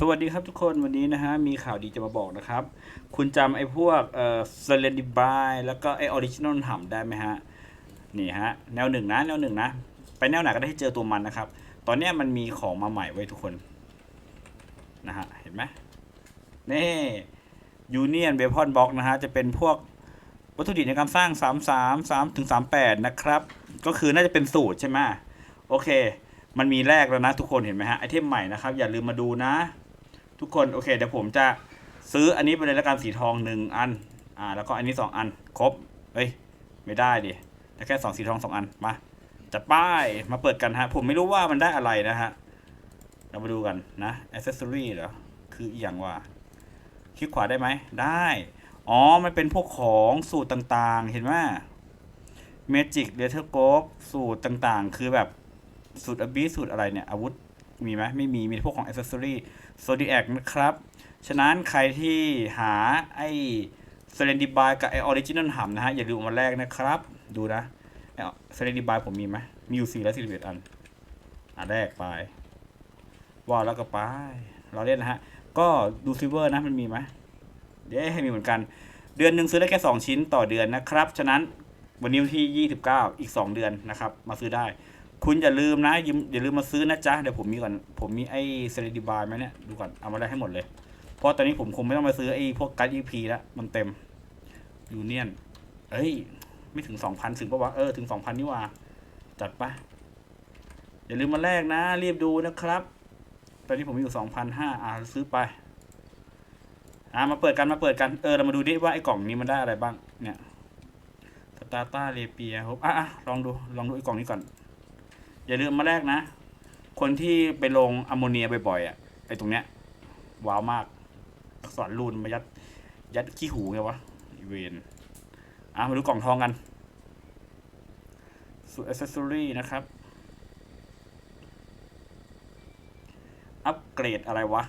สวัสดีครับทุกคนวันนี้นะฮะ มีข่าวดีจะมาบอกนะครับ คุณจำไอ้พวกเอ่อเซเลนดิบายแล้วก็ไอออริจินอลหำได้ไหมฮะ นี่ฮะ แนวหนึ่งนะ แนวหนึ่งนะ ไปแนวไหนก็ได้ให้เจอตัวมันนะครับ ตอนนี้มันมีของมาใหม่ไว้ทุกคน นะฮะ เห็นไหมนี่ยูเนียนเบพอนบ็อกนะฮะ จะเป็นพวกวัตถุดิบในการสร้าง 3 3 3ถึง38 นะครับ ก็คือน่าจะเป็นสูตรใช่ไหมโอเค มันมีแรกแล้วนะทุกคนเห็นไหมฮะไอเทมใหม่นะครับ อย่าลืมมาดูนะ ทุกคนโอเคเดี๋ยวผมจะซื้ออันนี้ไปเลยแล้วกันสีทองหนึ่งอัน อ่า แล้วก็อันนี้สองอัน ครบเฮ้ย ไม่ได้ดิแต่แค่สองสีทองสองอัน มา จัดป้าย มาเปิดกันฮะ ผมไม่รู้ว่ามันได้อะไรนะฮะ เรามาดูกันนะอ c เซสซอรี่เหรอ คืออย่างว่า คลิกขวาได้ไหม ได้ อ๋อ มันเป็นพวกของสูตรต่างๆ เห็นไหมเมจิกเดเทอร์โกฟสูตรต่างๆ คือแบบ สูตรอบีสูตรอะไรเนี่ย อาวุธ มีไหมไม่มี มีพวกของอ c เซสซอรี่โซดิแอคนะครับ ฉะนั้นใครที่หาไอ้เซเลนดิบายกับไอออริจินอลหำนะฮะ อย่าลืมามาแรกนะครับ ดูนะเซเลนดิบายผมมีไหมมีอยู่สี่และสี่สิบเอ็ดอันอะแรกไป ว่าแล้วก็ไป เราเล่นนะฮะ ก็ดูซิเวอร์นะมันมีไหมเย้มีเหมือนกัน เดือนหนึ่งซื้อได้แค่2ชิ้นต่อเดือนนะครับ ฉะนั้นวันนี้วันที่29อีก2เดือนนะครับ มาซื้อได้ คุณอย่าลืมนะอย่าอย่าลืมมาซื้อนะจ๊ะเดี๋ยวผมมีก่อนผมมีไอ้เซเลดิบายไหมเนี่ยดูก่อนเอามาได้ให้หมดเลย เพราะตอนนี้ผมคงไม่ต้องมาซื้อไอ้พวกการ์ด EP แล้วมันเต็มยูเนียนเอ้ย ไม่ถึง2,000ถึงปะวะเออถึง2,000นี่หว่า จัดปะอย่าลืมมาแลกนะ รีบดูนะครับ ตอนนี้ผมมีอยู่สองพันห้าอ่าซื้อไปอ่ามาเปิดกันมาเปิดกันเออเรามาดูดิว่าไอ้กล่องนี้มันได้อะไรบ้างเนี่ยตาร์ตาเรเปียครับอะอะลองดูลองดูไอ้กล่องนี้ก่อน อย่าลืมมาแรกนะ คนที่ไปลงอะโมเนียบ่อยๆอะไอ้ตรงเนี้ย ว้าวมาก อักษรรูนมายัด ยัดขี้หูไงวะอีเวนอะมาดูกล่องทองกันสูตรอ c เซสซอรี่นะครับ อัปเกรดอะไรวะ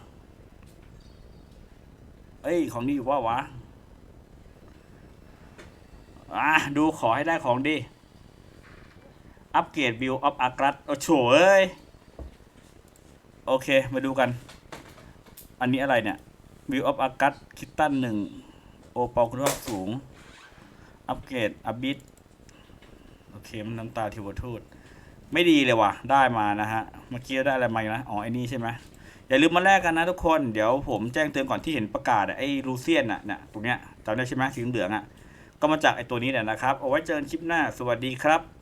เอ้ย ของดีอยู่ว่าวะ อะ ดูขอให้ได้ของดี อัปเกรดวิวออฟอากรัสโอ้โฉเอ้ย โอเค มาดูกัน อันนี้อะไรเนี่ยวิวออฟอากัสคิตตันหนึ่งโอปอคุณภาพสูง อัปเกรดอับิทโอเค มันน้ำตาทิวทูดไม่ดีเลยว่ะ ได้มานะฮะ เมื่อกี้ได้อะไรมาอีกนะ อ๋อไอ้นี่ใช่ไหมอย่าลืมมาแลกกันนะทุกคน เดี๋ยวผมแจ้งเตือนก่อนที่เห็นประกาศไอ้ลูเซียนอะเนี่ยตรงเนี้ยจำได้ใช่ไหมสีเหลืองๆอะก็มาจากไอ้ตัวนี้แหละนะครับ เอาไว้เจอกันคลิปหน้า สวัสดีครับ